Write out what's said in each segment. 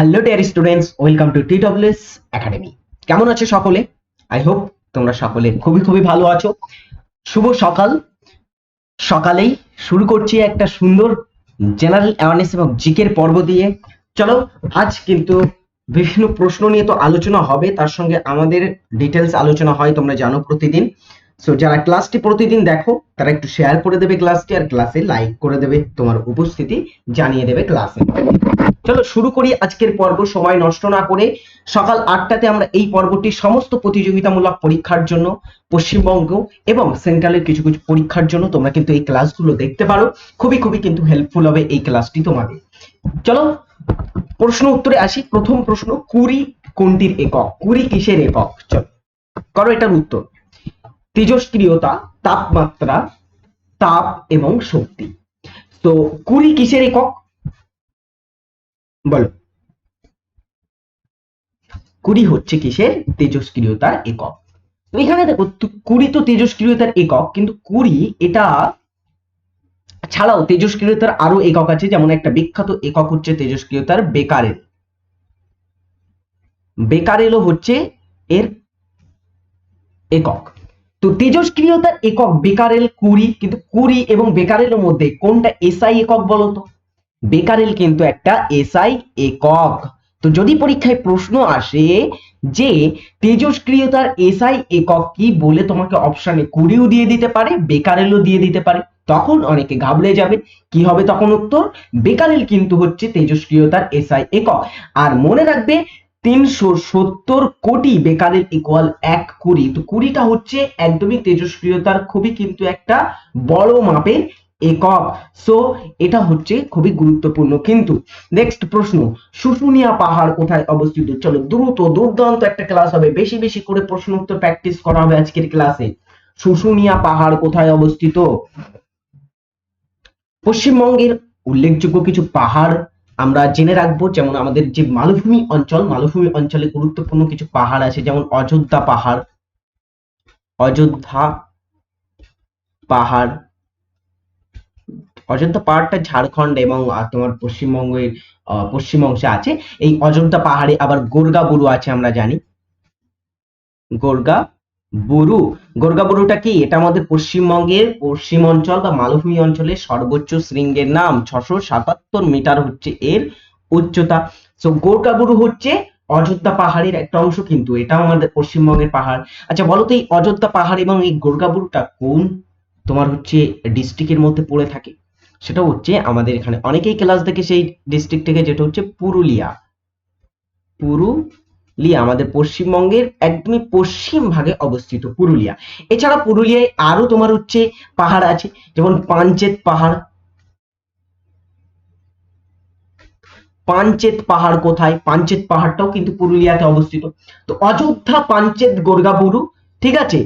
Hello dear students welcome to TWS academy কেমন আছো সকলে? আই হোপ তোমরা সকলে খুবই খুবই ভালো আছো। শুভ সকাল। সকালেই শুরু করছি একটা সুন্দর জেনারেল অ্যাওয়ারনেস এবং জিকের পর্ব দিয়ে। চলো, আজ কিন্তু বিভিন্ন প্রশ্ন নিয়ে তো আলোচনা হবে। তার সঙ্গে আমাদের ডিটেলস আলোচনা হয়, তোমরা জানো প্রতিদিন। সো যারা ক্লাসটি প্রতিদিন দেখো, তারা একটু শেয়ার করে দেবে ক্লাসটি আর ক্লাসে লাইক করে দেবে তোমার উপস্থিতি, জানিয়ে দেবে ক্লাসে চলো শুরু করি আজকের পর্ব, সময় নষ্ট না করে। সকাল আটটাতে আমরা এই পর্বটি সমস্ত প্রতিযোগিতামূলক পরীক্ষার জন্য, পশ্চিমবঙ্গ এবং সেন্ট্রালের কিছু কিছু পরীক্ষার জন্য তোমরা কিন্তু এই ক্লাসগুলো দেখতে পারো। খুবই খুবই কিন্তু হেল্পফুল হবে এই ক্লাসটি তোমাদের। চলো, প্রশ্ন উত্তরে আসি। প্রথম প্রশ্ন, কুড়ি কোনটির একক? কুড়ি কিসের একক? চলো, করো এটার উত্তর। তেজস্ক্রিয়তা তাপমাত্রা, তাপ এবং শক্তি। তো কুড়ি কিসের একক? বলো। কুড়ি হচ্ছে কিসের? তেজস্ক্রিয়তার একক। তো এখানে দেখো কুড়ি তো তেজস্ক্রিয়তার একক, কিন্তু কুড়ি এটা ছাড়াও তেজস্ক্রিয়তার আরও একক আছে, যেমন একটা বিখ্যাত একক হচ্ছে তেজস্ক্রিয়তার বেকারেল। বেকারেলও হচ্ছে এর একক। তো তেজস্ক্রিয়তার একক বেকারেল কুড়ি, কিন্তু কুড়ি এবং বেকারেলের মধ্যে কোনটা এসআই একক বলো তো বেকারেল কিন্তু একটা এসআই একক। তো যদি পরীক্ষায় প্রশ্ন আসে যে তেজস্ক্রিয়তার এসআই একক কি বলে তোমাকে অপশানে কুড়িও দিয়ে দিতে পারে, বেকারেলও দিয়ে দিতে পারে, তখন অনেকে ঘাবড়ে যাবে। কি হবে তখন উত্তর? বেকারেল কিন্তু হচ্ছে তেজস্ক্রিয়তার এসআই একক। আর মনে রাখবে তিনশো সত্তর কোটি বেকারেল ইকুয়াল এক কুড়ি। তো কুড়িটা হচ্ছে একদমই তেজস্ক্রিয়তার, খুবই কিন্তু একটা বড় মাপের একক। সো এটা হচ্ছে খুবই গুরুত্বপূর্ণ কিন্তু। নেক্সট প্রশ্ন, শুশুনিয়া পাহাড় কোথায় অবস্থিত? চলো, দ্রুত, দুর্দান্ত একটা ক্লাস হবে। বেশি বেশি করে প্রশ্ন উত্তর প্র্যাকটিস করা হবে আজকের ক্লাসে শুশুনিয়া পাহাড় কোথায় অবস্থিত? পশ্চিমবঙ্গের উল্লেখযোগ্য কিছু পাহাড় আমরা জেনে রাখব যেমন আমাদের যে মালভূমি অঞ্চল, মালভূমি অঞ্চলে গুরুত্বপূর্ণ কিছু পাহাড় আছে, যেমন অযোধ্যা পাহাড় অযোধ্যা পাহাড়, অযোধ্যা পাহাড়টা ঝাড়খণ্ড এবং তোমার পশ্চিমবঙ্গের পশ্চিম অংশে আছে। এই অযোধ্যা পাহাড়ে আবার গোর্গা বুরু আছে, আমরা জানি। গোর্গা বুরু। গোর্গা বুরুটা কি? এটা আমাদের পশ্চিমবঙ্গের পশ্চিম অঞ্চল বা মালভূমি অঞ্চলের সর্বোচ্চ শৃঙ্গের নাম। ছশো সাতাত্তর মিটার হচ্ছে এর উচ্চতা। সো গোর্গা বুরু হচ্ছে অযোধ্যা পাহাড়ের একটা অংশ কিন্তু। এটাও আমাদের পশ্চিমবঙ্গের পাহাড়। আচ্ছা বলো তো এই অযোধ্যা পাহাড় এবং এই গোর্গা বুরুটা কোন তোমার হচ্ছে ডিস্ট্রিক্টের মধ্যে পড়ে থাকে? সেটা হচ্ছে আমাদের এখানে। অনেকেই ক্লাস দেখে সেই ডিস্ট্রিক্ট থেকে, যেটা হচ্ছে পুরুলিয়া। পুরুলিয়া আমাদের পশ্চিমবঙ্গের একদমই পশ্চিম ভাগে অবস্থিত পুরুলিয়া। এছাড়া পুরুলিয়ায় আরও তোমার হচ্ছে পাহাড় আছে, যেমন পাঞ্চেত পাহাড়। পাঞ্চেত পাহাড় কোথায়? পাঞ্চেত পাহাড়টাও কিন্তু পুরুলিয়াতে অবস্থিত। তো অযোধ্যা, পাঞ্চেত গোর্গাবুরু ঠিক আছে?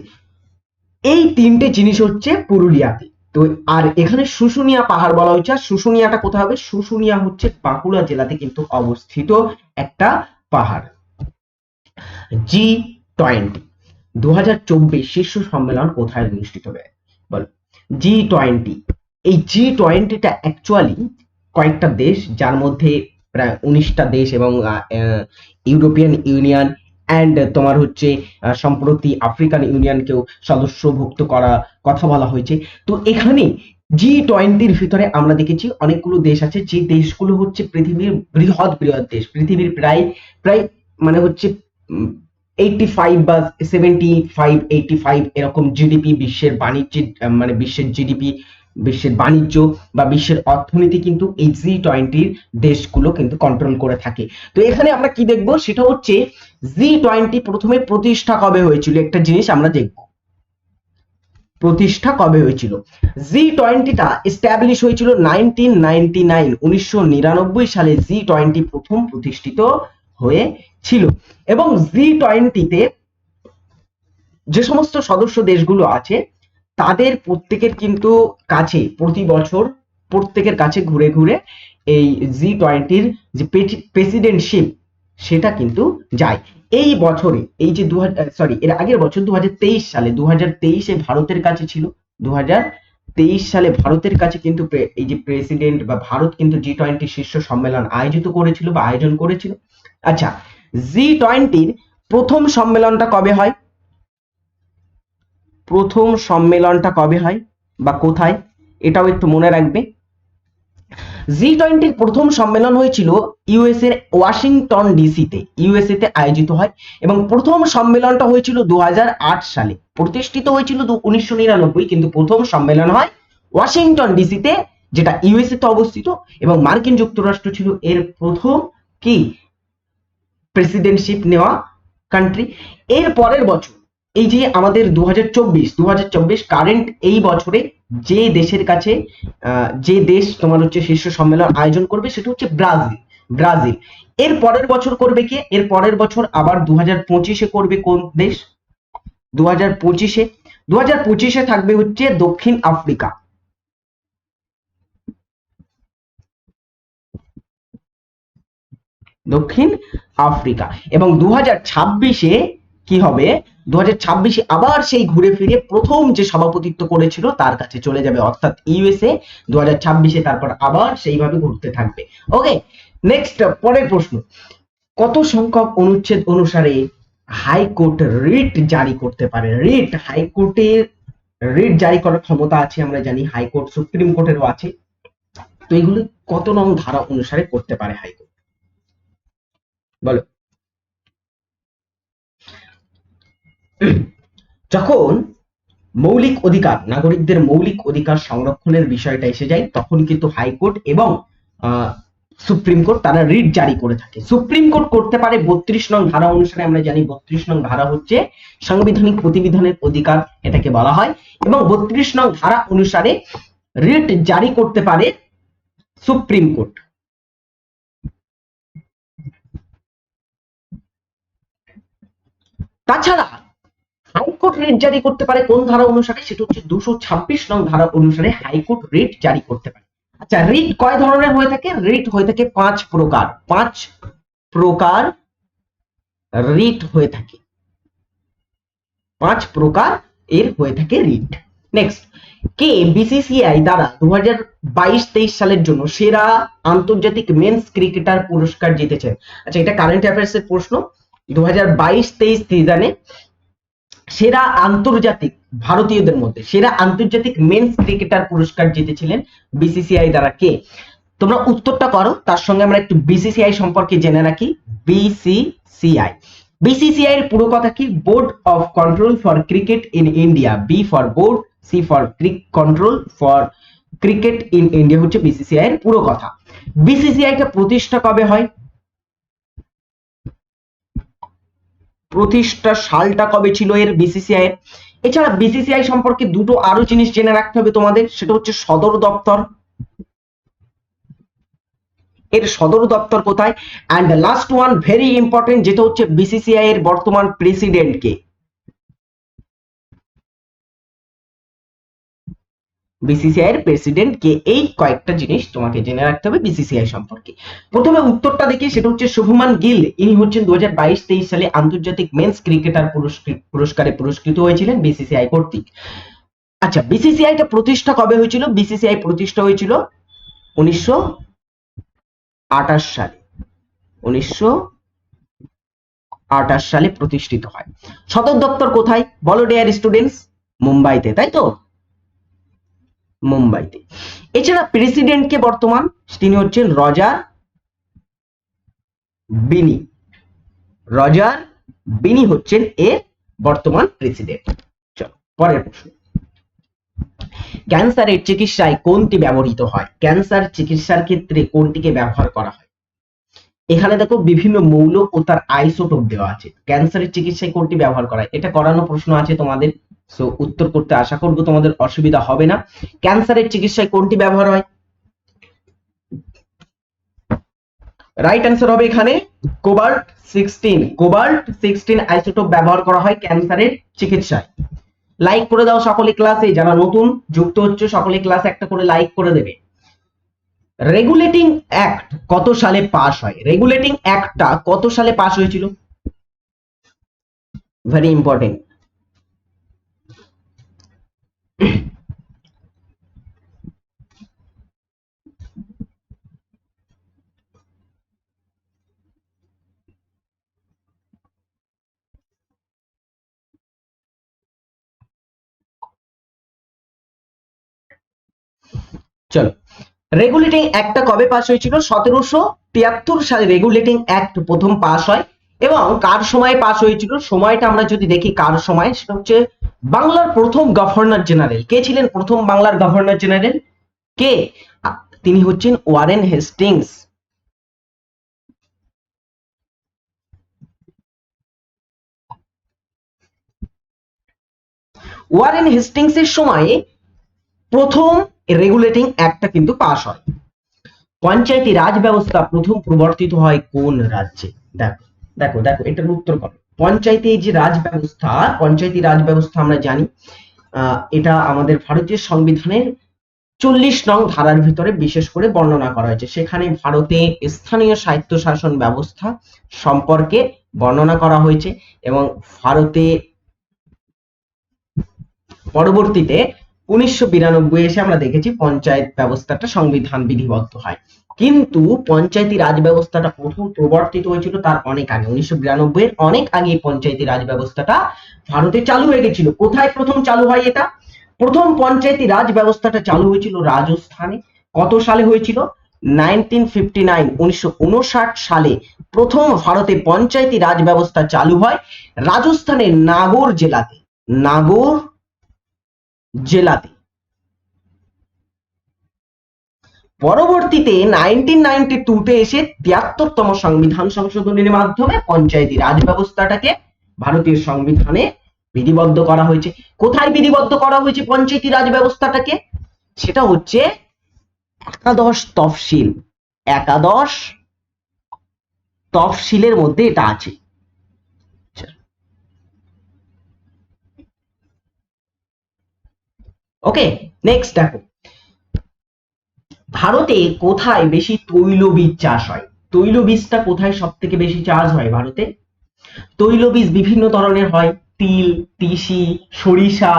এই তিনটে জিনিস হচ্ছে পুরুলিয়াতে। তো আর এখানে শুশুনিয়া পাহাড় বলা হয়েছে। আর শুশুনিয়াটা কোথায় হবে? শুশুনিয়া হচ্ছে বাঁকুড়া জেলাতে কিন্তু অবস্থিত একটা পাহাড়। জি টোয়েন্টি দু হাজার চব্বিশ শীর্ষ সম্মেলন কোথায় অনুষ্ঠিত হবে? বল। জি টোয়েন্টি এই জি টোয়েন্টিটা অ্যাকচুয়ালি কয়েকটা দেশ, যার মধ্যে প্রায় উনিশটা দেশ এবং ইউরোপিয়ান ইউনিয়ন অ্যান্ড তোমার হচ্ছে সম্প্রতি আফ্রিকান ইউনিয়নকেও সদস্যভুক্ত করা কথা বলা হয়েছে। তো এখানে জি টোয়েন্টির ভিতরে আমরা দেখেছি অনেকগুলো দেশ আছে। যে দেশগুলো হচ্ছে পৃথিবীর বৃহৎ বৃহৎ দেশ। পৃথিবীর প্রায় প্রায় মানে হচ্ছে এইটি ফাইভ বা সেভেন্টি ফাইভ এইটি ফাইভ এরকম জিডিপি বিশ্বের মানে বিশ্বের জিডিপি বিশ্বের বাণিজ্য বা বিশ্বের অর্থনীতি কিন্তু এই জি টোয়েন্টির দেশগুলো কিন্তু কন্ট্রোল করে থাকে। তো এখানে আমরা কি দেখব? সেটা হচ্ছে জি টোয়েন্টি প্রথমে প্রতিষ্ঠা কবে হয়েছিল? একটা জিনিস আমরা দেখব। প্রতিষ্ঠা কবে হয়েছিল? জি টোয়েন্টিটা এস্টাবলিশ হয়েছিল নাইনটিন নাইনটি নাইন উনিশশো নিরানব্বই সালে জি টোয়েন্টি প্রথম প্রতিষ্ঠিত হয়েছিল এবং জি টোয়েন্টিতে যে সমস্ত সদস্য দেশগুলো আছে, তাদের প্রত্যেকের কিন্তু কাছে প্রতি বছর প্রত্যেকের কাছে ঘুরে ঘুরে এই জি টোয়েন্টির যে প্রেসিডেন্টশিপ সেটা কিন্তু যায়। এই বছরে, এই যে দু সরি এর আগের বছর দু সালে দু হাজার ভারতের কাছে ছিল দু তেইশ সালে ভারতের কাছে কিন্তু এই যে প্রেসিডেন্ট বা ভারত কিন্তু জি টোয়েন্টি শীর্ষ সম্মেলন আয়োজিত করেছিল বা আয়োজন করেছিল। আচ্ছা জি টোয়েন্টির প্রথম সম্মেলনটা কবে হয়? প্রথম সম্মেলনটা কবে হয় বা কোথায়? এটাও একটু মনে রাখবে। জি টোয়েন্টির প্রথম সম্মেলন হয়েছিল ইউএস এর ওয়াশিংটন ডিসিতে ইউএসএ তে আয়োজিত হয় এবং প্রথম সম্মেলনটা হয়েছিল দু হাজার আট সালে। প্রতিষ্ঠিত হয়েছিল উনিশশো নিরানব্বই, কিন্তু প্রথম সম্মেলন হয় ওয়াশিংটন ডিসিতে যেটা ইউএসএ তে অবস্থিত এবং মার্কিন যুক্তরাষ্ট্র ছিল এর প্রথম কি? প্রেসিডেন্টশিপ নেওয়া কান্ট্রি এর পরের বছর, এই যে আমাদের দু হাজার চব্বিশ দু চব্বিশ কারেন্ট এই বছরে যে দেশের কাছে যে দেশ তোমার হচ্ছে শীর্ষ সম্মেলন আয়োজন করবে, সেটা হচ্ছে ব্রাজিল ব্রাজিল। এর পরের বছর করবে কে? এর পরের বছর আবার দু হাজার পঁচিশে করবে কোন দেশ? দু হাজার পঁচিশে। দু হাজার পঁচিশে থাকবে হচ্ছে দক্ষিণ আফ্রিকা। দক্ষিণ আফ্রিকা। এবং দু ছাব্বিশে কি হবে? দু ছাব্বিশে আবার সেই ঘুরে ফিরে প্রথম যে সভাপতিত্ব করেছিল তার কাছে চলে যাবে, অর্থাৎ ইউএসএ। দু ছাব্বিশে তারপর আবার সেইভাবে ঘুরতে থাকবে। ওকে নেক্সট পরের প্রশ্ন। কত সংখ্যক অনুচ্ছেদ অনুসারে হাইকোর্ট রিট জারি করতে পারে? রিট, হাইকোর্টের রিট জারি করার ক্ষমতা আছে, আমরা জানি। হাইকোর্ট, সুপ্রিম কোর্টেরও আছে। তো এগুলো কত নং ধারা অনুসারে করতে পারে হাইকোর্ট? বলো। যখন মৌলিক অধিকার, নাগরিকদের মৌলিক অধিকার সংরক্ষণের বিষয়টা এসে যায়, তখন কিন্তু হাইকোর্ট এবং সুপ্রিম কোর্ট তারা রিট জারি করে থাকে। সুপ্রিম কোর্ট করতে পারে বত্রিশ নং ধারা অনুসারে, আমরা জানি বত্রিশ নং ধারা হচ্ছে সাংবিধানিক প্রতিবিধানের অধিকার এটাকে বলা হয়, এবং বত্রিশ নং ধারা অনুসারে রিট জারি করতে পারে সুপ্রিম কোর্ট। তাছাড়া হাইকোর্ট রেট জারি করতে পারে কোন ধারা অনুসারে? সেটা হচ্ছে দুশো ছাব্বিশ নং ধারা অনুসারে হাইকোর্ট রিট জারি করতে পারে। আচ্ছা রিট কয় ধরনের হয়ে থাকে? রিট হয়ে থাকে পাঁচ প্রকার। পাঁচ প্রকার রিট হয়ে থাকে। পাঁচ প্রকার এর হয়ে থাকে রিট। নেক্সট কে বিসিসিআই দ্বারা দু হাজার বাইশ তেইশ সালের জন্য সেরা আন্তর্জাতিক মেন্স ক্রিকেটার পুরস্কার জিতেছেন আচ্ছা এটা কারেন্ট অ্যাফেয়ার্স এর প্রশ্ন। দু হাজার বাইশ, তেইশ সিজনে সেরা আন্তর্জাতিক ভারতীয়দের মধ্যে, সেরা আন্তর্জাতিক মেন্স ক্রিকেটার পুরস্কার জিতেছিলেন বিসিসিআই দ্বারা কে? তোমরা উত্তরটা করো, তার সঙ্গে আমরা একটু বিসিসিআই সম্পর্কে জেনে রাখি। বিসিসিআই বিসিসিআই এর পুরো কথা কি? Board of control for cricket in India B for board C for control for cricket in India হচ্ছে বিসিসিআই এর পুরো কথা। বিসিসিআই টা প্রতিষ্ঠা কবে হয়? প্রতিষ্ঠা সালটা কবে ছিল এর বিসিসিআই এছাড়া বিসিসিআই সম্পর্কে দুটো আরও জিনিস জেনে রাখতে হবে তোমাদের, সেটা হচ্ছে সদর দপ্তর। এর সদর দপ্তর কোথায়? And last one very important যেটা হচ্ছে বিসিসিআই এর বর্তমান প্রেসিডেন্ট কে। বিসিসিআই এর প্রেসিডেন্ট কে এই কয়েকটা জিনিস তোমাকে জেনে রাখতে হবে বিসিসিআই সম্পর্কে। প্রথমে উত্তরটা দেখি, সেটা হচ্ছে শুভমান গিল। ইনি হচ্ছেন দু হাজার বাইশ তেইশ সালে আন্তর্জাতিক মেন্স ক্রিকেটার পুরস্কারে পুরস্কৃত হয়েছিলেন বিসিসিআই কর্তৃক। আচ্ছা বিসিসিআই টা প্রতিষ্ঠা কবে হয়েছিল? বিসিসিআই প্রতিষ্ঠা হয়েছিল উনিশশো আঠাশ সালে। উনিশশো আঠাশ সালে প্রতিষ্ঠিত হয়। সদর দপ্তর কোথায়? বলো ডেয়ার স্টুডেন্টস মুম্বাইতে, তাই তো? মুম্বাইতে। এছাড়া প্রেসিডেন্ট বর্তমান, তিনি হচ্ছেন রজার বিনি। রজার বিনি হচ্ছেন এর বর্তমান প্রেসিডেন্ট চলো, পরের প্রশ্ন। ক্যান্সারের চিকিৎসায় কোনটি ব্যবহৃত হয়? ক্যান্সার চিকিৎসার ক্ষেত্রে কোনটিকে ব্যবহার করা হয়? এখানে দেখো বিভিন্ন মৌল ও তার আইসোটোপ দেওয়া আছে। ক্যান্সারের চিকিৎসায় কোনটি ব্যবহার করা হয়? এটা করানো প্রশ্ন আছে তোমাদের। সো উত্তর করতে আশা করব তোমাদের অসুবিধা হবে না। ক্যান্সারের চিকিৎসায় কোনটি ব্যবহার হয়? রাইট অ্যান্সার হবে এখানে cobalt sixteen cobalt sixteen isotope ব্যবহার করা হয় ক্যান্সারের চিকিৎসায়। লাইক করে দাও সকলে ক্লাসে যারা নতুন, যুক্ত হচ্ছে, সকলে ক্লাস একটা করে লাইক করে দেবে। রেগুলেটিং অ্যাক্ট কত সালে পাস হয়? রেগুলেটিং অ্যাক্টটা কত সালে পাস হয়েছিল? ভেরি ইম্পর্টেন্ট চলো। রেগুলেটিং অ্যাক্টটা কবে পাস হয়েছিল? সতেরোশো তিয়াত্তর সালে রেগুলেটিং অ্যাক্ট প্রথম পাস হয় এবং কার সময় পাস হয়েছিল? সময়টা আমরা যদি দেখি কার সময়, সেটা হচ্ছে বাংলার প্রথম গভর্নর জেনারেল কে ছিলেন প্রথম বাংলার গভর্নর জেনারেল কে? তিনি হচ্ছেন ওয়ারেন হেস্টিংস। ওয়ারেন হেস্টিংস এর সময়ে প্রথম রেগুলেটিং অ্যাক্টটা কিন্তু পাস হয়। পঞ্চায়েতি রাজ ব্যবস্থা প্রথম প্রবর্তিত হয় কোন রাজ্যে? দেখো দেখো দেখো, এটার উত্তর করো। পঞ্চায়েতে যে রাজ ব্যবস্থা, পঞ্চায়েতি রাজ ব্যবস্থা আমরা জানি এটা আমাদের ভারতীয় সংবিধানের চল্লিশ নং ধারার ভিতরে বিশেষ করে বর্ণনা করা হয়েছে। সেখানে ভারতে স্থানীয় স্বায়ত্ত শাসন ব্যবস্থা সম্পর্কে বর্ণনা করা হয়েছে এবং ভারতে পরবর্তীতে উনিশশো বিরানব্বই এসে আমরা দেখেছি পঞ্চায়েত ব্যবস্থাটা সংবিধান বিধিবদ্ধ হয়। কিন্তু পঞ্চায়েতি রাজ ব্যবস্থাটা প্রথম প্রবর্তিত হয়েছিল তার অনেক আগে। উনিশশো বিরানব্বই এর অনেক আগে পঞ্চায়েতি রাজ ব্যবস্থাটা ভারতে চালু হয়ে গেছিল। কোথায় প্রথম চালু হয় এটা? প্রথম পঞ্চায়েতি রাজ ব্যবস্থাটা চালু হয়েছিল রাজস্থানে। কত সালে হয়েছিল? নাইনটিন ফিফটি নাইন, উনিশশো উনষাট সালে প্রথম ভারতে পঞ্চায়েতি রাজ ব্যবস্থা চালু হয় রাজস্থানের নাগর জেলাতে। নাগর জেলাতে। পরবর্তীতে নাইনটিন নাইনটি টুতে এসে তিয়াত্তরতম সংবিধান সংশোধনের মাধ্যমে পঞ্চায়েতি রাজ ব্যবস্থাটাকে ভারতীয় সংবিধানে বিধিবদ্ধ করা হয়েছে। কোথায় বিধিবদ্ধ করা হয়েছে পঞ্চায়েতি রাজ ব্যবস্থাটাকে? সেটা হচ্ছে একাদশ তফসিল। একাদশ তফসিলের মধ্যে এটা আছে। ওকে নেক্সট দেখো। ভারতে কোথায় বেশি তৈলবীজ চাষ হয়? তৈলবীজটা কোথায় সব থেকে বেশি চাষ হয় ভারতে? তৈলবীজ বিভিন্ন ধরনের হয়, তিল, তিসি, সরিষা,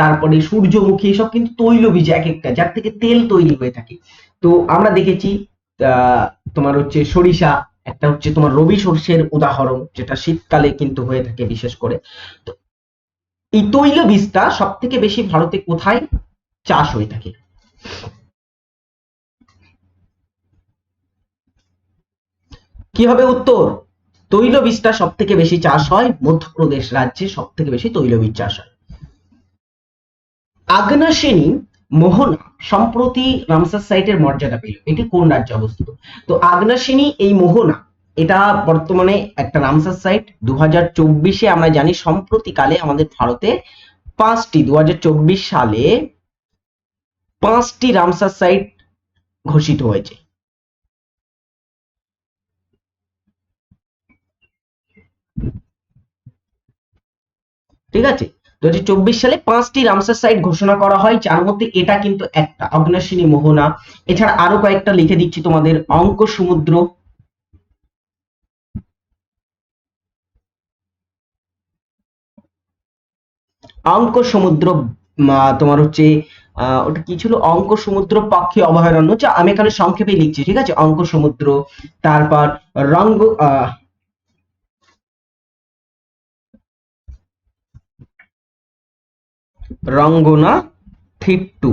তারপরে সূর্যমুখী, এসব কিন্তু তৈলবীজ এক একটা, যার থেকে তেল তৈরি হয়ে থাকে। তো আমরা দেখেছি তোমার হচ্ছে সরিষা, একটা হচ্ছে তোমার রবি সর্ষের উদাহরণ, যেটা শীতকালে কিন্তু হয়ে থাকে বিশেষ করে। তো এই তৈল বীজটা সব থেকে বেশি ভারতে কোথায় চাষ হয়ে থাকে? কি হবে উত্তর? তৈলবীজটা সব থেকে বেশি চাষ হয় মধ্যপ্রদেশ রাজ্যে সব থেকে বেশি তৈলবীজ চাষ হয়। আগ্নেয়শ্রেণী মোহনা সম্প্রতি রামসার সাইটের মর্যাদা পেল। এটি কোন রাজ্যে অবস্থিত? তো আগ্নেয়শ্রেণী এই মোহনা এটা বর্তমানে একটা রামসার সাইট দু হাজার চব্বিশে আমরা জানি সম্প্রতিকালে আমাদের ভারতে পাঁচটি দু হাজার চব্বিশ সালে পাঁচটি রামসার সাইট ঘোষিত হয়েছে। ঠিক আছে? দু হাজার চব্বিশ সালে পাঁচটি রামসার সাইট ঘোষণা করা হয়, যার মধ্যে এটা কিন্তু একটা অগ্নাশিনী মোহনা। এছাড়া আরও কয়েকটা লিখে দিচ্ছি তোমাদের অঙ্ক সমুদ্র অঙ্ক সমুদ্র তোমার হচ্ছে ওটা কি ছিল? অঙ্ক সমুদ্র পাখি অভয়ারণ্য, যা আমি এখানে সংক্ষেপে লিখছি, ঠিক আছে? অঙ্ক সমুদ্র, তারপর রঙ্গ রঙ্গনা থিট্টু।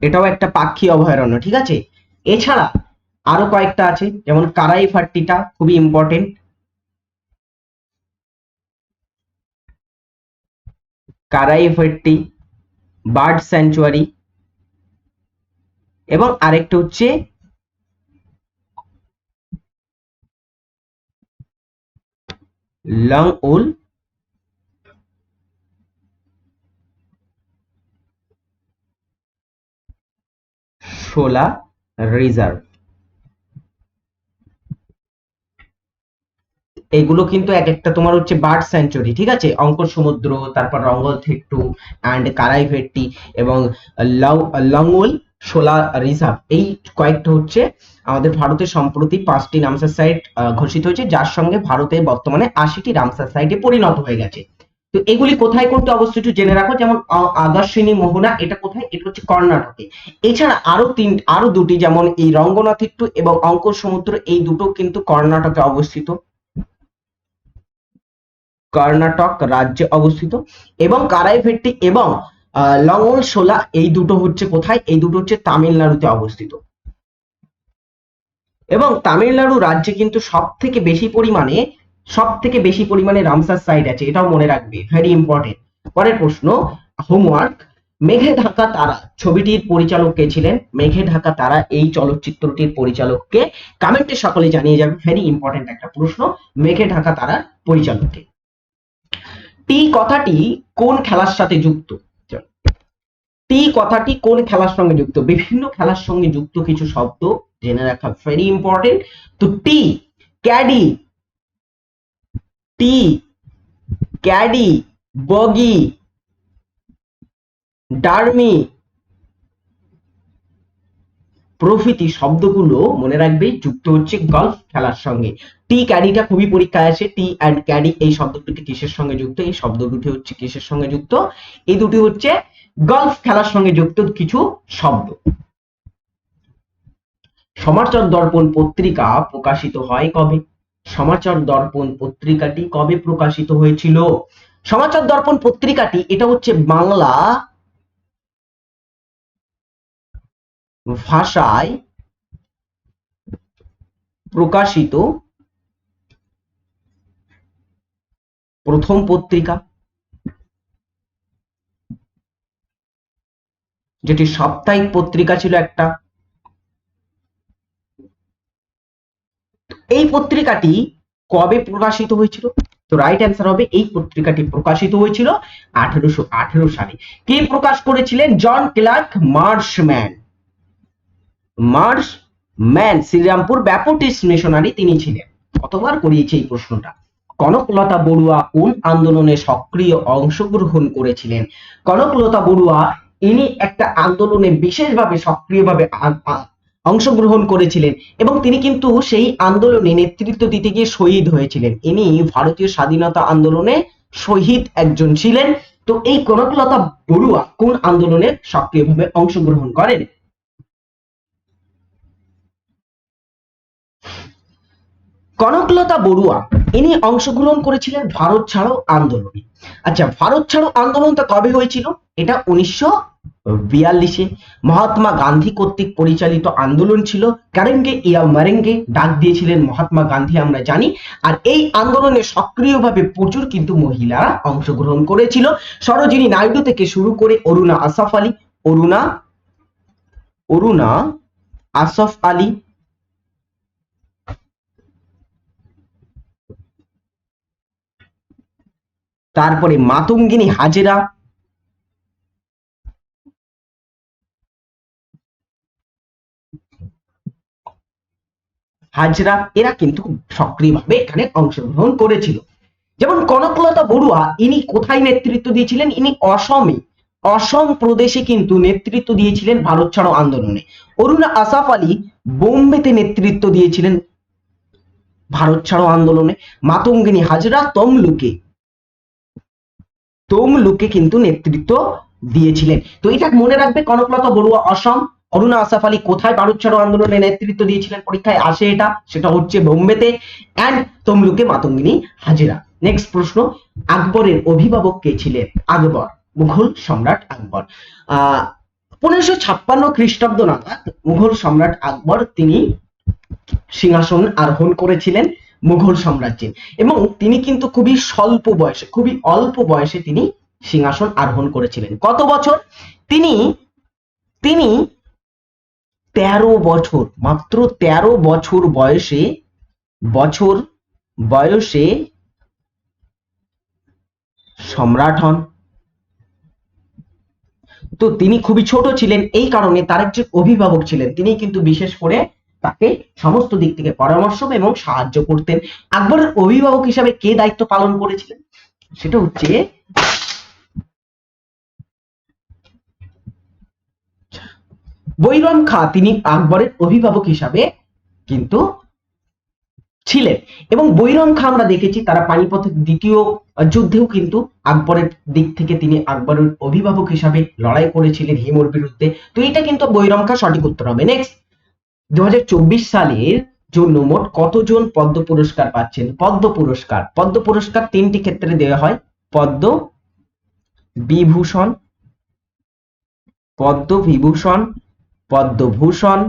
এটাও একটা পাখি অভয়ারণ্য, ঠিক আছে? এছাড়া আরও কয়েকটা আছে, যেমন কারাই ফাট্টিটা খুবই important Karai Fatti bird sanctuary এবং আরেকটা হচ্ছে লং উল। শোলা রিজার্ভ। এগুলো কিন্তু এক একটা তোমার হচ্ছে বার্ড স্যাঞ্চুরি ঠিক আছে? অঙ্কর সমুদ্র, তারপর রঙ্গল থেট্টু অ্যান্ড কারাইভেট্টি এবং লং- লংউল শোলা রিজার্ভ। এই কয়েকটা হচ্ছে আমাদের ভারতের সম্প্রতি পাঁচটি রামসার সাইট ঘোষিত হয়েছে। যার সঙ্গে ভারতে বর্তমানে আশিটি রামসার সাইটে পরিণত হয়ে গেছে। তো এগুলি কোথায় করতে অবশ্যই একটু জেনে রাখো। যেমন আদর্শিনী মোহনা, এটা কোথায়? এটা হচ্ছে কর্ণাটকে। এছাড়া আরও তিন, আরও দুটি, যেমন এই রঙ্গনাথ একটু এবং অঙ্কর সমুদ্র, এই দুটো কিন্তু কর্ণাটকে অবস্থিত। কর্ণাটক রাজ্যে অবস্থিত এবং কারাইভেট্টি এবং লঙ্গল সোলা এই দুটো হচ্ছে কোথায়? এই দুটো হচ্ছে তামিলনাড়ুতে অবস্থিত। এবং তামিলনাড়ু রাজ্যে কিন্তু সব থেকে বেশি পরিমাণে সব থেকে বেশি পরিমাণে রামসার সাইট আছে, এটাও মনে রাখবে ভেরি ইম্পর্টেন্ট পরের প্রশ্ন হোমওয়ার্ক মেঘে ঢাকা তারা, ছবিটির পরিচালক কে ছিলেন? মেঘে ঢাকা তারা এই চলচ্চিত্রটির পরিচালককে কমেন্টে সকলে জানিয়ে যাবে ভেরি ইম্পর্টেন্ট একটা প্রশ্ন মেঘে ঢাকা তারার পরিচালককে। টি কথাটি কোন খেলার সাথে যুক্ত? টি কথাটি কোন খেলার সঙ্গে যুক্ত? বিভিন্ন খেলার সঙ্গে যুক্ত কিছু শব্দ, জেনে রাখা ভেরি ইম্পর্টেন্ট তো টি, ক্যাডি টি, ক্যাডি, বগি, ডার্মি, প্রভৃতি শব্দগুলো মনে রাখবে যুক্ত হচ্ছে গলফ খেলার সঙ্গে। টি ক্যাডিটা খুবই পরীক্ষায় আসে। টি অ্যান্ড ক্যাডি এই শব্দ দুটি কিসের সঙ্গে যুক্ত? এই শব্দ দুটি হচ্ছে কিসের সঙ্গে যুক্ত? এই দুটি হচ্ছে গলফ খেলার সঙ্গে যুক্ত কিছু শব্দ। সমাচার দর্পণ পত্রিকা প্রকাশিত হয় কবে? সমাচার দর্পণ পত্রিকাটি কবে প্রকাশিত হয়েছিল? সমাচার দর্পণ পত্রিকাটি, এটা হচ্ছে বাংলা ভাষায় প্রকাশিত প্রথম পত্রিকা, যেটি সাপ্তাহিক পত্রিকা ছিল একটা। এই পত্রিকাটি কবে প্রকাশিত হয়েছিল? তো রাইট অ্যান্সার হবে, এই পত্রিকাটি প্রকাশিত হয়েছিল আঠেরোশো আঠেরো সালে। কে প্রকাশ করেছিলেন? John Clark Marshman. Marshman Serampore Baptist missionary তিনি ছিলেন। কতবার করিয়েছে এই প্রশ্নটা? কনকলতা বড়ুয়া কোন আন্দোলনে সক্রিয় অংশগ্রহণ করেছিলেন। কনকলতা বড়ুয়া, ইনি একটা আন্দোলনে বিশেষভাবে সক্রিয়ভাবে অংশগ্রহণ করেছিলেন এবং তিনি কিন্তু সেই আন্দোলনে নেতৃত্ব দিতে গিয়ে শহীদ হয়েছিলেন। ইনি ভারতীয় স্বাধীনতা আন্দোলনে শহীদ একজন ছিলেন। তো এই কনকলতা বড়ুয়া কোন আন্দোলনে সক্রিয়ভাবে অংশগ্রহণ করেন? কনকলতা বড়ুয়া, ইনি অংশগ্রহণ করেছিলেন ভারত ছাড়ো আন্দোলনে। আচ্ছা ভারত ছাড়ো আন্দোলনটা কবে হয়েছিল? এটা উনিশশো বিয়াল্লিশে মহাত্মা গান্ধী কর্তৃক পরিচালিত আন্দোলন ছিল। কারেঙ্গে ইয়া মারেঙ্গে ডাক দিয়েছিলেন মহাত্মা গান্ধী, আমরা জানি। আর এই আন্দোলনে সক্রিয়ভাবে প্রচুর কিন্তু মহিলারা অংশগ্রহণ করেছিল। সরোজিনী নাইডু থেকে শুরু করে অরুণা আসাফ আলী, অরুণা অরুণা আসফ আলী তারপরে মাতঙ্গিনী হাজেরা। হাজরা, এরা কিন্তু সক্রিয়ভাবে এখানে অংশগ্রহণ করেছিল। যেমন কনকলতা বড়ুয়া, ইনি কোথায় নেতৃত্ব দিয়েছিলেন? ইনি অসমে। অসম প্রদেশে কিন্তু নেতৃত্ব দিয়েছিলেন ভারত ছাড়ো আন্দোলনে। অরুণা আসাফ আলী বোম্বেতে নেতৃত্ব দিয়েছিলেন ভারত ছাড়ো আন্দোলনে। মাতঙ্গিনী হাজরা তমলুকে। তমলুকে কিন্তু নেতৃত্ব দিয়েছিলেন। তো এটা মনে রাখবে কনকলতা বড়ুয়া অসম। অরুণা আসাফ আলী কোথায় ভারত ছাড়ো আন্দোলনে নেতৃত্ব দিয়েছিলেন? পরীক্ষায় আসে এটা, সেটা হচ্ছে বোম্বেতে। অ্যান্ড তমলুকে মাতঙ্গিনী হাজিরা। নেক্সট প্রশ্ন, আকবরের অভিভাবক কে ছিলেন? আকবর, মুঘল সম্রাট আকবর। আহ পনেরোশো ছাপ্পান্ন খ্রিস্টাব্দ নাগাদ মুঘল সম্রাট আকবর তিনি সিংহাসন আরোহণ করেছিলেন। মুঘল সাম্রাজ্যের। এবং তিনি কিন্তু খুবই স্বল্প বয়সে, খুবই অল্প বয়সে তিনি সিংহাসন আরোহণ করেছিলেন। কত বছর? তিনি তিনি তেরো বছর, মাত্র তেরো বছর বয়সে বছর বয়সে সম্রাট হন। তো তিনি খুবই ছোট ছিলেন, এই কারণে তার একজন অভিভাবক ছিলেন। তিনি কিন্তু বিশেষ করে তাকে সমস্ত দিক থেকে পরামর্শ এবং সাহায্য করতেন। আকবরের অভিভাবক হিসাবে কে দায়িত্ব পালন করেছিলেন? সেটা হচ্ছে বৈরম খাঁ, তিনি আকবরের অভিভাবক হিসাবে কিন্তু ছিলেন। এবং বৈরম খা আমরা দেখেছি, তারা পানিপথের দ্বিতীয় যুদ্ধেও কিন্তু আকবরের দিক থেকে তিনি আকবরের অভিভাবক হিসাবে লড়াই করেছিলেন হিমুর বিরুদ্ধে। তো এটা কিন্তু বৈরম খা সঠিক উত্তর হবে। নেক্সট সালের জন্য মোট কতজন পদ্ম পুরস্কার পাচ্ছেন? পদ্ম পুরস্কার। পদ্ম পুরস্কার তিনটি ক্ষেত্রে দেওয়া হয়। পদ্ম বিভূষণ পদ্ম বিভূষণ পদ্মভূষণ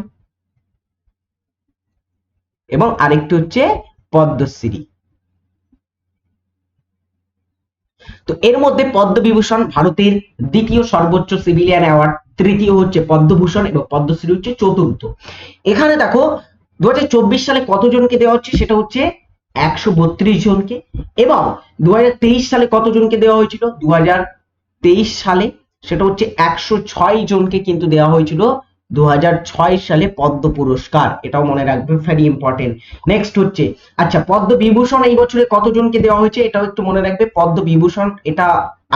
এবং আরেকটি হচ্ছে পদ্মশ্রী। তো এর মধ্যে পদ্মবিভূষণ ভারতের দ্বিতীয় সর্বোচ্চ সিভিলিয়ান অ্যাওয়ার্ড তৃতীয় হচ্ছে পদ্মভূষণ এবং পদ্মশ্রী হচ্ছে চতুর্থ। এখানে দেখো দু হাজার চব্বিশ সালে কতজনকে দেওয়া হচ্ছে? সেটা হচ্ছে একশো বত্রিশ জনকে এবং দু হাজার তেইশ সালে কতজনকে দেওয়া হয়েছিল? দু হাজার তেইশ সালে। সেটা হচ্ছে একশো ছয় জনকে কিন্তু দেওয়া হয়েছিল। দু হাজার ছয় সালে পদ্ম পুরস্কার। এটাও মনে রাখবে ভেরি ইম্পর্টেন্ট নেক্সট হচ্ছে আচ্ছা পদ্ম বিভূষণ এই বছরে কতজনকে দেওয়া হয়েছে? এটাও একটু মনে রাখবে, পদ্ম বিভূষণ, এটা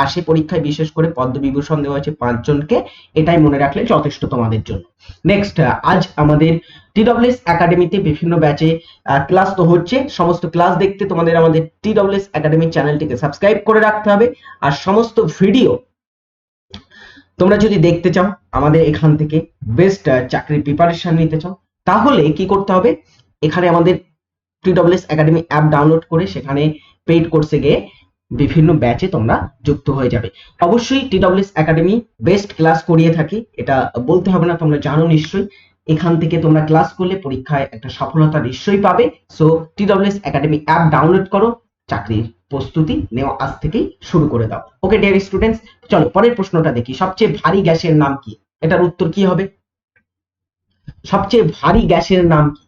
আসে পরীক্ষায়, বিশেষ করে পদ্ম বিভূষণ দেওয়া হয়েছে পাঁচজনকে। এটাই মনে রাখলে যথেষ্ট তোমাদের জন্য। নেক্সট আজ আমাদের টিডব্লিউএস একাডেমিতে বিভিন্ন ব্যাচে ক্লাস তো হচ্ছে। সমস্ত ক্লাস দেখতে তোমাদের আমাদের টিডব্লিউএস একাডেমি চ্যানেলটিকে সাবস্ক্রাইব করে রাখতে হবে। আর সমস্ত ভিডিও তোমরা যদি দেখতে চাও আমাদের এখান থেকে বেস্ট চাকরির প্রিপারেশন নিতে চাও, তাহলে কি করতে হবে? এখানে আমাদের টিডব্লিউএস একাডেমি অ্যাপ ডাউনলোড করে সেখানে পেইড কোর্সে গিয়ে বিভিন্ন ব্যাচে তোমরা যুক্ত হয়ে যাবে। অবশ্যই টিডব্লিউএস একাডেমি বেস্ট ক্লাস করিয়ে থাকি, এটা বলতে হবে না, তোমরা জানো নিশ্চয়ই। এখান থেকে তোমরা ক্লাস করলে পরীক্ষায় একটা সফলতা নিশ্চয়ই পাবে। So TWS academy app download করো চাকরির প্রস্তুতি নেওয়া আজ থেকেই শুরু করে দাও। ওকে ডিয়ার স্টুডেন্টস চলো পরের প্রশ্নটা দেখি। সবচেয়ে ভারী গ্যাসের নাম কি? এটার উত্তর কি হবে? সবচেয়ে ভারী গ্যাসের নাম কি?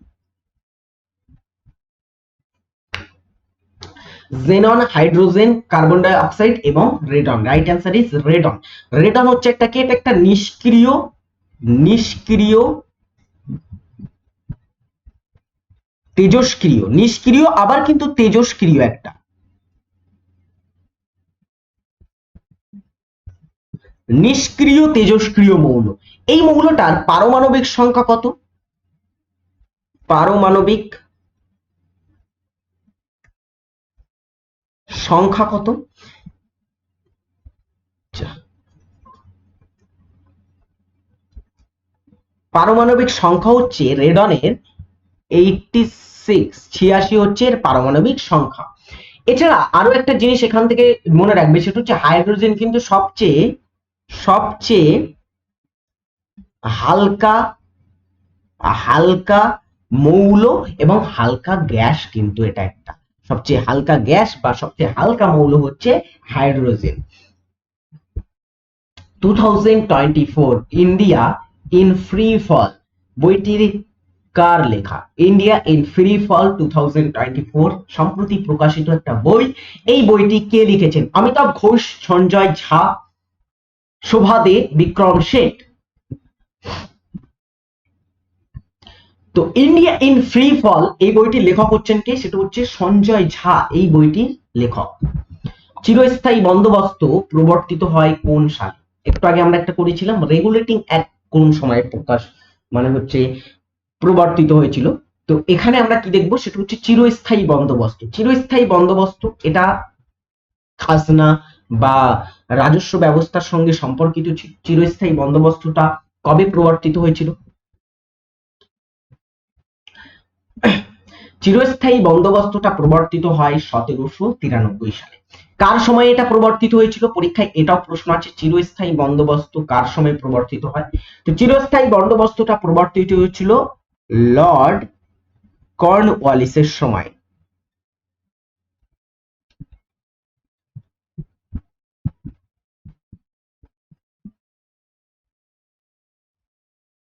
Xenon hydrogen carbon die oxide এবং radon right answer is radon radon হচ্ছে একটা কি? এটা একটা নিষ্ক্রিয় নিষ্ক্রিয় তেজস্ক্রিয়, নিষ্ক্রিয়, আবার কিন্তু তেজস্ক্রিয় একটা। নিষ্ক্রিয়, তেজস্ক্রিয় মৌল। এই মৌলটার পারমাণবিক সংখ্যা কত? পারমাণবিক সংখ্যা কত? আচ্ছা। পারমাণবিক সংখ্যা হচ্ছে রেডনের এইটটি সিক্স ছিয়াশি হচ্ছে এর পারমাণবিক সংখ্যা। এছাড়া আরও একটা জিনিস এখান থেকে মনে রাখবে, সেটা হচ্ছে হাইড্রোজেন কিন্তু সবচেয়ে সবচেয়ে হালকা হালকা মৌল এবং হালকা গ্যাস কিন্তু এটা একটা। সবচেয়ে হালকা গ্যাস বা সবচেয়ে হালকা মৌল হচ্ছে হাইড্রোজেন টু ইন্ডিয়া ইন ফ্রি ফল বইটির কার লেখা? India in free fall two সম্প্রতি প্রকাশিত একটা বই। এই বইটি কে লিখেছেন? অমিতাভ ঘোষ, সঞ্জয় ঝা, শোভা দে, বিক্রম শেঠ। তো ইন্ডিয়া ইন ফ্রি ফল এই বইটির লেখক হচ্ছেন কে? সেটা হচ্ছে সঞ্জয় ঝা, এই বইটির লেখক। চিরস্থায়ী বন্দোবস্ত প্রবর্তিত হয় কোন সালে? একটু আগে আমরা একটা করেছিলাম রেগুলেটিং অ্যাক্ট কোন সময় প্রকাশ মানে হচ্ছে প্রবর্তিত হয়েছিল। তো এখানে আমরা কি দেখব? সেটা হচ্ছে চিরস্থায়ী বন্দোবস্ত। চিরস্থায়ী বন্দোবস্ত, এটা খাজনা বা রাজস্ব ব্যবস্থার সঙ্গে সম্পর্কিত চিরস্থায়ী বন্দোবস্তটা কবে প্রবর্তিত হয়েছিল? চিরস্থায়ী বন্দোবস্তটা প্রবর্তিত হয় সতেরোশো তিরানব্বই সালে। কার সময় এটা প্রবর্তিত হয়েছিল? পরীক্ষায় এটাও প্রশ্ন আছে, চিরস্থায়ী বন্দোবস্ত কার সময় প্রবর্তিত হয়? তো চিরস্থায়ী বন্দোবস্তটা প্রবর্তিত হয়েছিল লর্ড কর্নওয়ালিসের সময়।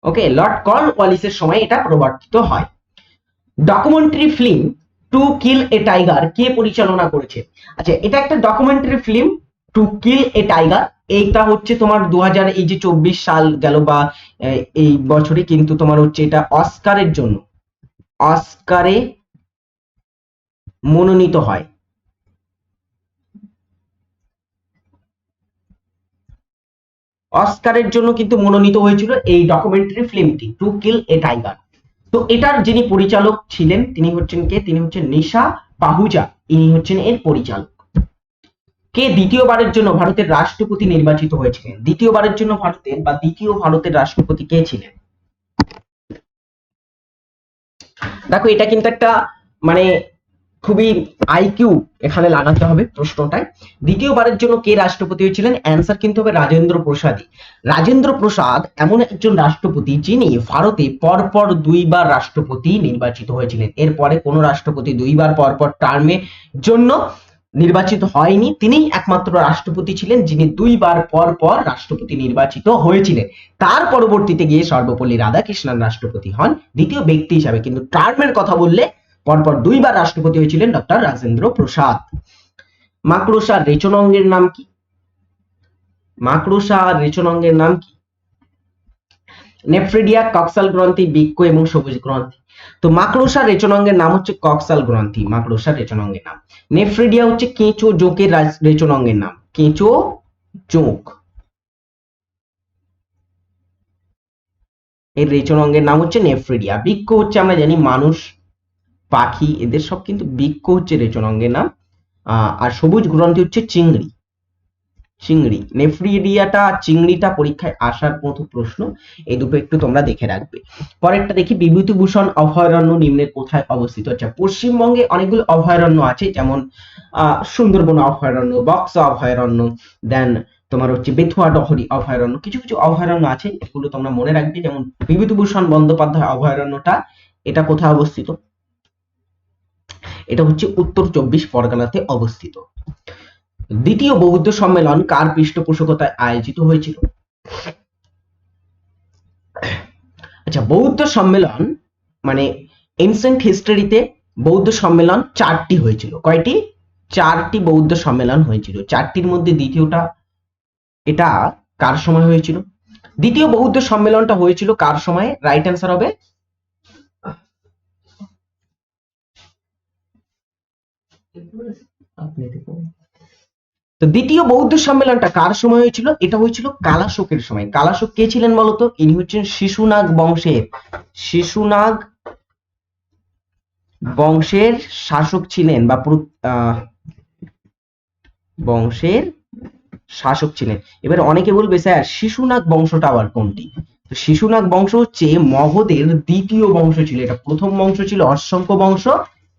ওকে লর্ড কর্নওয়ালিসের সময় এটা প্রবর্তিত হয়। Documentary film to kill a tiger কে পরিচালনা করেছে। আচ্ছা এটা একটা documentary film to kill a tiger এইটা হচ্ছে তোমার দু এই যে চব্বিশ সাল গেল বা এই বছরে কিন্তু তোমার হচ্ছে এটা অস্কারের জন্য। অস্কারে মনোনীত হয়। অস্কারের জন্য কিন্তু মনোনীত হয়েছিল এই ডকুমেন্টারি ফিল্মটি টু কিল এ টাইগার তো এটার যিনি পরিচালক ছিলেন, তিনি হচ্ছেন কে? তিনি হচ্ছেন নিশা পাহুজা ইনি হচ্ছেন এর পরিচালক। কে দ্বিতীয়বারের জন্য ভারতের রাষ্ট্রপতি নির্বাচিত হয়েছিলেন? দ্বিতীয়বারের জন্য ভারতের বা দ্বিতীয় ভারতের রাষ্ট্রপতি কে ছিলেন? দেখো, এটা কিন্তু একটা মানে খুবই আইকিউ এখানে লাগাতে হবে প্রশ্নটায়। দ্বিতীয়বারের জন্য কে রাষ্ট্রপতি হয়েছিলেন? অ্যান্সার কিন্তু হবে রাজেন্দ্র প্রসাদই। রাজেন্দ্র প্রসাদ এমন একজন রাষ্ট্রপতি যিনি ভারতে পরপর দুইবার রাষ্ট্রপতি নির্বাচিত হয়েছিলেন। এরপরে কোনো রাষ্ট্রপতি দুইবার পরপর টার্মে জন্য নির্বাচিত হয়নি। তিনি একমাত্র রাষ্ট্রপতি ছিলেন, যিনি দুইবার পর পর রাষ্ট্রপতি নির্বাচিত হয়েছিলেন। তার পরবর্তীতে গিয়ে সর্বপল্লী রাধাকৃষ্ণন রাষ্ট্রপতি হন, দ্বিতীয় ব্যক্তি হিসাবে। কিন্তু টার্মের কথা বললে পরপর দুইবার রাষ্ট্রপতি হয়েছিলেন ডক্টর রাজেন্দ্র প্রসাদ। মাকড়সার রেচনাঙ্গের নাম কি? মাকড়সা আর রেচনাঙ্গের নাম কি? নেফ্রিডিয়া কক্সাল গ্রন্থি, বৃক্ক এবং সবুজ গ্রন্থি। তো মাকড়সা রেচনাঙ্গের নাম হচ্ছে কক্সাল গ্রন্থি, মাকড়সা রেচনাঙ্গের নাম। নেফ্রিডিয়া হচ্ছে কেঁচো জোকের রেচন অঙ্গের নাম। কেঁচো জোঁক। এর রেচন অঙ্গের নাম হচ্ছে নেফ্রিডিয়া। বৃক্ষ হচ্ছে আমরা জানি মানুষ, পাখি, এদের সব কিন্তু বৃক্ষ হচ্ছে রেচন অঙ্গের নাম আর সবুজ গ্রন্থি হচ্ছে চিংড়ি। চিংড়ি। নেফ্রিডিয়াটা চিংড়িটা পরীক্ষায় আসার মতো প্রশ্ন, এই দুটো একটু তোমরা দেখে রাখবে। পরেরটা দেখি, বিভূতিভূষণ অভয়ারণ্য নিম্নের কোথায় অবস্থিত? আচ্ছা পশ্চিমবঙ্গে অনেকগুলো অভয়ারণ্য আছে, যেমন সুন্দরবন অভয়ারণ্য, বক্স অভয়ারণ্য, দেন তোমার হচ্ছে বেথুয়া ডহরি অভয়ারণ্য, কিছু কিছু অভয়ারণ্য আছে, এগুলো তোমরা মনে রাখবে, যেমন বিভূতিভূষণ বন্দ্যোপাধ্যায় অভয়ারণ্যটা, এটা কোথায় অবস্থিত? এটা হচ্ছে উত্তর চব্বিশ পরগনাতে অবস্থিত। দ্বিতীয় বৌদ্ধ সম্মেলন কার পৃষ্ঠপোষকতায় আয়োজিত হয়েছিল? আচ্ছা বৌদ্ধ সম্মেলন মানে এনসেন্ট হিস্টোরিতে বৌদ্ধ সম্মেলন চারটি হয়েছিল। কয়টি? চারটি বৌদ্ধ সম্মেলন হয়েছিল। চারটির মধ্যে দ্বিতীয়টা, এটা কার সময় হয়েছিল? দ্বিতীয় বৌদ্ধ সম্মেলনটা হয়েছিল কার সময়? রাইট অ্যান্সার হবে? আপনি দেখুন। তো দ্বিতীয় বৌদ্ধ সম্মেলনটা কার সময় হয়েছিল? এটা হয়েছিল কালাশোকের সময়। কালাশোক কে ছিলেন বলতো? ইনি হচ্ছেন শিশুনাগ বংশের। শিশুনাগ বংশের শাসক ছিলেন বা বংশের শাসক ছিলেন। এবার অনেকে বলবে, স্যার, শিশুনাগ বংশটা আবার কোনটি? তো শিশুনাগ বংশ হচ্ছে মগধের দ্বিতীয় বংশ ছিল। এটা প্রথম বংশ ছিল অসংখ্য বংশ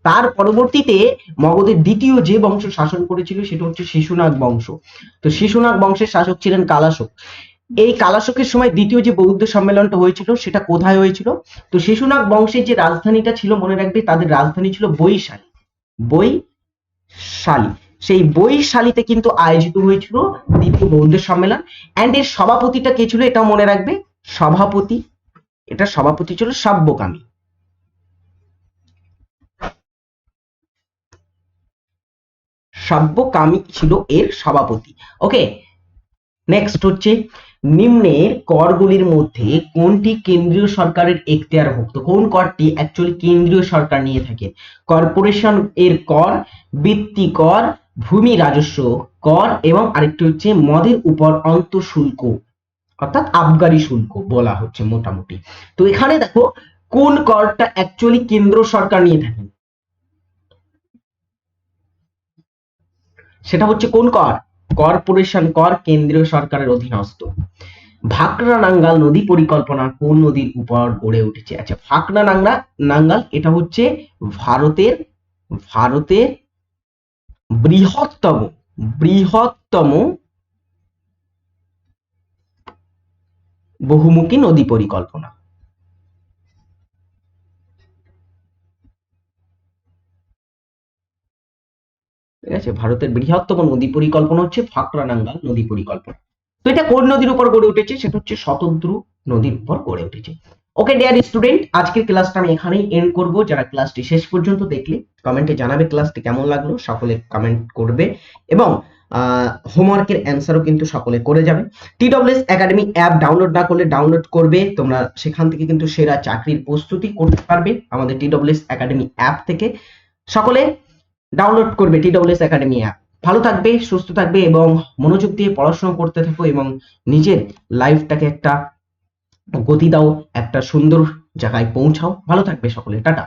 তার পরবর্তীতে মগধের দ্বিতীয় যে বংশ শাসন করেছিল সেটা হচ্ছে শিশুনাগ বংশ। তো শিশুনাগ বংশের শাসক ছিলেন কালাশোক। এই কালাশোকের সময় দ্বিতীয় যে বৌদ্ধ সম্মেলনটা হয়েছিল, সেটা কোথায় হয়েছিল? তো শিশুনাগ বংশের যে রাজধানীটা ছিল, মনে রাখবে, তাদের রাজধানী ছিল বৈশালী। বৈশালী। সেই বৈশালীতে কিন্তু আয়োজিত হয়েছিল দ্বিতীয় বৌদ্ধ সম্মেলন। অ্যান্ড এর সভাপতিটা কে ছিল, এটাও মনে রাখবে? সভাপতি। এটা সভাপতি ছিল সাব্যকামী। সাব্যকামী ছিল এর সভাপতি। ওকে নেক্সট হচ্ছে, নিম্নের করগুলির মধ্যে কোনটি কেন্দ্রীয় সরকারের এখতিয়ারভুক্ত? কোন করটি অ্যাকচুয়ালি কেন্দ্রীয় সরকার নিয়ে থাকে? কর্পোরেশন এর কর, বৃত্তি কর, ভূমি রাজস্ব কর এবং আরেকটি হচ্ছে মদের উপর অন্তঃশুল্ক, অর্থাৎ আবগারি শুল্ক বলা হচ্ছে মোটামুটি। তো এখানে দেখো, কোন করটা অ্যাকচুয়ালি কেন্দ্র সরকার নিয়ে থাকে? সেটা হচ্ছে কোন কর? কর্পোরেশন কর কেন্দ্রীয় সরকারের অধীনস্থ। ভাকরা নাঙ্গাল নদী পরিকল্পনা কোন নদীর উপর গড়ে উঠেছে? আচ্ছা ভাকরা নাঙ্গা নাঙ্গাল, এটা হচ্ছে ভারতের ভারতের বৃহত্তম বৃহত্তম বহুমুখী নদী পরিকল্পনা। ঠিক আছে ভারতের বৃহত্তম নদী পরিকল্পনা হচ্ছে ফাকরানাঙ্গাল নদী পরিকল্পনা। তো এটা কোন নদীর উপর গড়ে উঠেছে? সেটা হচ্ছে শতদ্রু নদীর উপর গড়ে উঠেছে। ওকে ডিয়ার স্টুডেন্ট আজকের ক্লাসটা আমি এখানেই এন্ড করব। যারা ক্লাসটি শেষ পর্যন্ত দেখলে কমেন্টে জানাবে ক্লাসটি কেমন লাগল, সকলে কমেন্ট করবে এবং হোমওয়ার্কের অ্যান্সারও কিন্তু সকলে করে যাবে। টি টিডব্লিউএস একাডেমি অ্যাপ ডাউনলোড না করলে ডাউনলোড করবে। তোমরা সেখান থেকে কিন্তু সেরা চাকরির প্রস্তুতি করতে পারবে আমাদের টি টিডব্লিউএস একাডেমি অ্যাপ থেকে। সকলে ডাউনলোড করবে টি টিডব্লিউএস একাডেমি অ্যাপ ভালো থাকবে, সুস্থ থাকবে এবং মনোযোগ দিয়ে পড়াশোনা করতে থাকো এবং নিজের লাইফটাকে একটা গতি দাও, একটা সুন্দর জায়গায় পৌঁছাও। ভালো থাকবে সকলে। টাটা।